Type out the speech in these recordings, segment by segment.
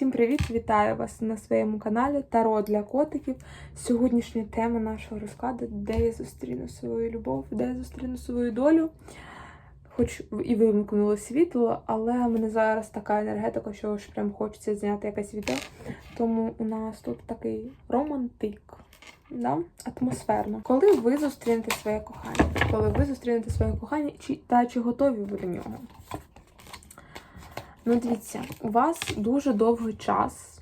Всім привіт! Вітаю вас на своєму каналі Таро для котиків. Сьогоднішня тема нашого розкладу, де я зустріну свою любов, де я зустріну свою долю. Хоч і вимкнуло світло, але в мене зараз така енергетика, що аж прям хочеться зняти якесь відео. Тому у нас тут такий романтик. Да? Атмосферно. Коли ви зустрінете своє кохання? Коли ви зустрінете своє кохання, чи, та чи готові ви до нього? Ну, дивіться, у вас дуже довгий час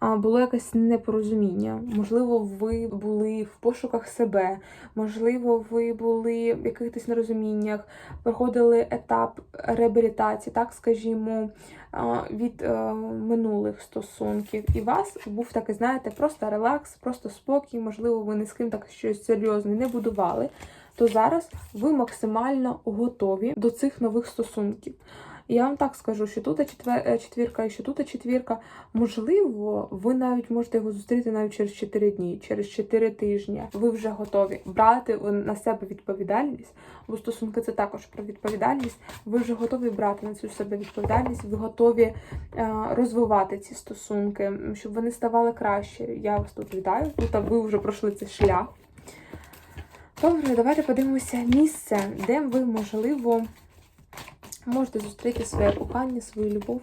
було якесь непорозуміння. Можливо, ви були в пошуках себе, можливо, ви були в якихось нерозуміннях, проходили етап реабілітації, так скажімо, від е, минулих стосунків. І у вас був такий, знаєте, просто релакс, просто спокій, можливо, ви ні з ким так щось серйозне не будували. То зараз ви максимально готові до цих нових стосунків. Я вам так скажу, що тут е, четвірка і що тут четвірка. Можливо, ви навіть можете його зустріти навіть через 4 дні, через 4 тижні. Ви вже готові брати на себе відповідальність, бо стосунки це також про відповідальність. Ви вже готові брати на цю себе відповідальність, ви готові е, розвивати ці стосунки, щоб вони ставали краще. Я вас тут вітаю. Тут ви вже пройшли цей шлях. Добре, давайте подивимося місце, де ви, можливо, можете зустріти своє кохання, свою любов.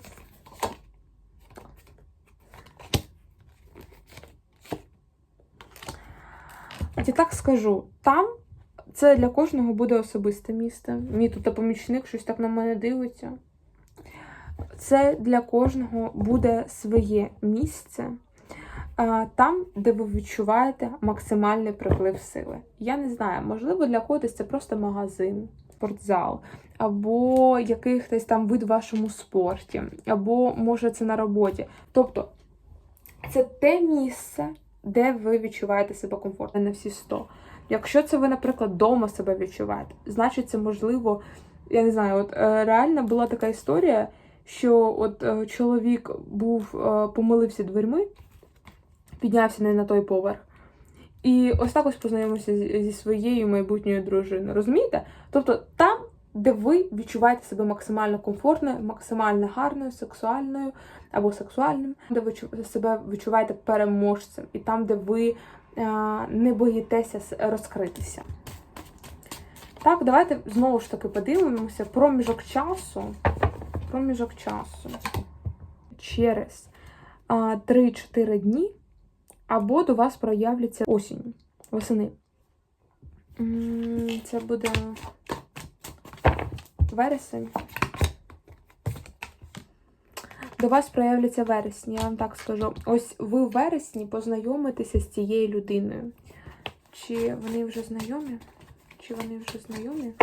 Я так скажу, там це для кожного буде особисте місце. Мій тут помічник щось так на мене дивиться. Це для кожного буде своє місце. Там, де ви відчуваєте максимальний приплив сили. Я не знаю, можливо, для когось це просто магазин, спортзал, або якийсь там вид в вашому спорті, або може це на роботі. Тобто це те місце, де ви відчуваєте себе комфортно на всі 100. Якщо це ви, наприклад, вдома себе відчуваєте, значить це можливо, я не знаю, от е, реально була така історія, що от е, чоловік був, е, помилився дверьми, піднявся не на той поверх. І ось так ось познайомився зі своєю майбутньою дружиною. Розумієте? Тобто там, де ви відчуваєте себе максимально комфортною, максимально гарною, сексуальною або сексуальним, де ви себе відчуваєте переможцем, і там, де ви е, не боїтеся розкритися. Так, давайте знову ж таки подивимося проміжок часу. Проміжок часу. Через а, 3-4 дні або до вас проявляться осінь, восени. Це буде вересень. До вас проявляться вересні, я вам так скажу. Ось ви в вересні познайомитеся з цією людиною. Чи вони вже знайомі? Чи вони вже знайомі?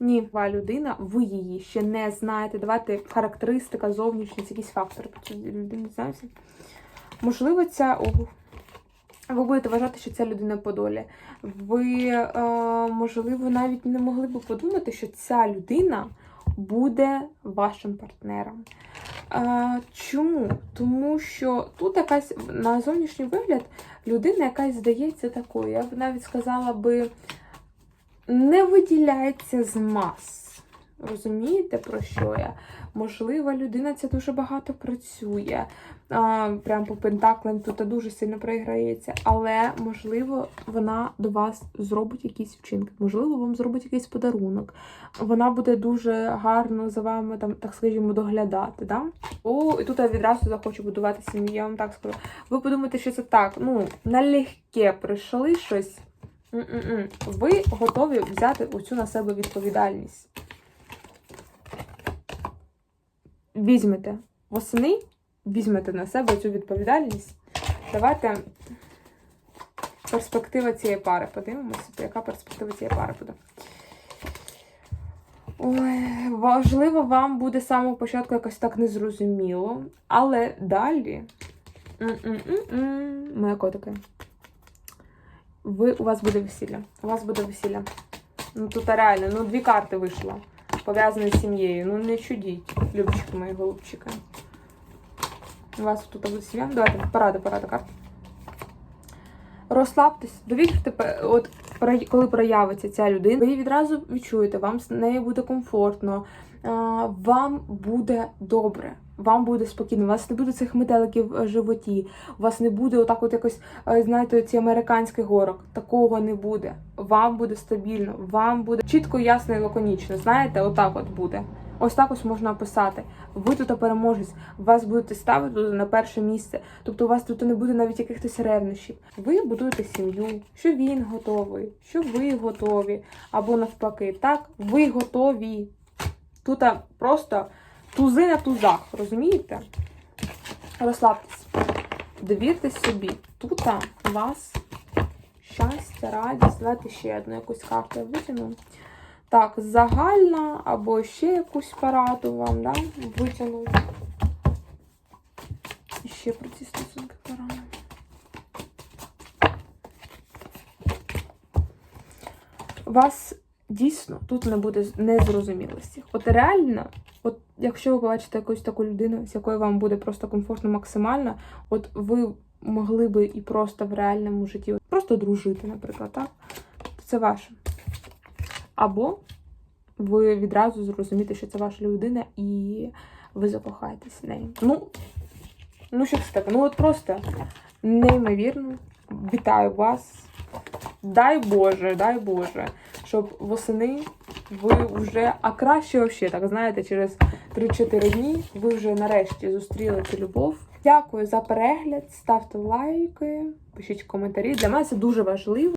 Ні, ва людина, ви її ще не знаєте. Давайте характеристика, зовнішність, якісь фактори цій людині знаєте. Можливо, ця. Ви будете вважати, що ця людина по долі. Ви, е, можливо, навіть не могли б подумати, що ця людина буде вашим партнером. Е, чому? Тому що тут якась на зовнішній вигляд людина якась здається такою. Я б навіть сказала би, не виділяється з мас. Розумієте, про що я? Можливо, людина ця дуже багато працює. А, прям по пентаклам тут дуже сильно проіграється. Але, можливо, вона до вас зробить якісь вчинки. Можливо, вам зробить якийсь подарунок. Вона буде дуже гарно за вами, там, так скажімо, доглядати. Да? О, і тут я відразу захочу будувати сім'ю, я вам так скажу. Ви подумаєте, що це так, ну, налегке прийшли щось. М-м-м. Ви готові взяти оцю на себе відповідальність. Візьмете восени, візьмете на себе цю відповідальність. Давайте перспектива цієї пари. Подивимося, яка перспектива цієї пари буде. Ой, важливо, вам буде з самого початку якось так незрозуміло. Але далі. Моя котики. Ви, у вас буде весілля. У вас буде весілля. Ну тут реально, ну дві карти вийшло. Пов'язані з сім'єю. Ну не чудіть, любчики мої голубчики. У вас тут буде сім'я. Давайте, порада, порада карт. Розслабтесь, довірте, от коли проявиться ця людина, ви її відразу відчуєте, вам з нею буде комфортно. Вам буде добре. Вам буде спокійно, у вас не буде цих метеликів в животі, у вас не буде отак, от якось, е, знаєте, ці американських горок. Такого не буде. Вам буде стабільно, вам буде чітко, ясно і лаконічно. Знаєте, отак от буде. Ось так ось можна описати. Ви тут переможець, вас будете ставити на перше місце. Тобто у вас тут не буде навіть якихось ревнощів. Ви будуєте сім'ю, що він готовий, що ви готові, або навпаки, так, ви готові. Тут просто тузи на тузах, розумієте? Розслабтесь, довіртесь собі. Тут у вас щастя, радість. Давайте ще одну якусь карту я витягну. Так, загальна або ще якусь пораду вам, да? Витягну. Ще про ці стосунки пораду. Вас дійсно тут не буде незрозумілості. От реально, от якщо ви побачите якусь таку людину, з якою вам буде просто комфортно максимально, от ви могли би і просто в реальному житті просто дружити, наприклад, так? Це ваше. Або ви відразу зрозумієте, що це ваша людина, і ви закохаєтесь в неї. Ну, ну що це таке? Ну от просто неймовірно. Вітаю вас. Дай Боже, дай Боже, щоб восени ви вже, а краще взагалі, так знаєте, через 3-4 дні ви вже нарешті зустріли цю любов. Дякую за перегляд, ставте лайки, пишіть коментарі. Для мене це дуже важливо.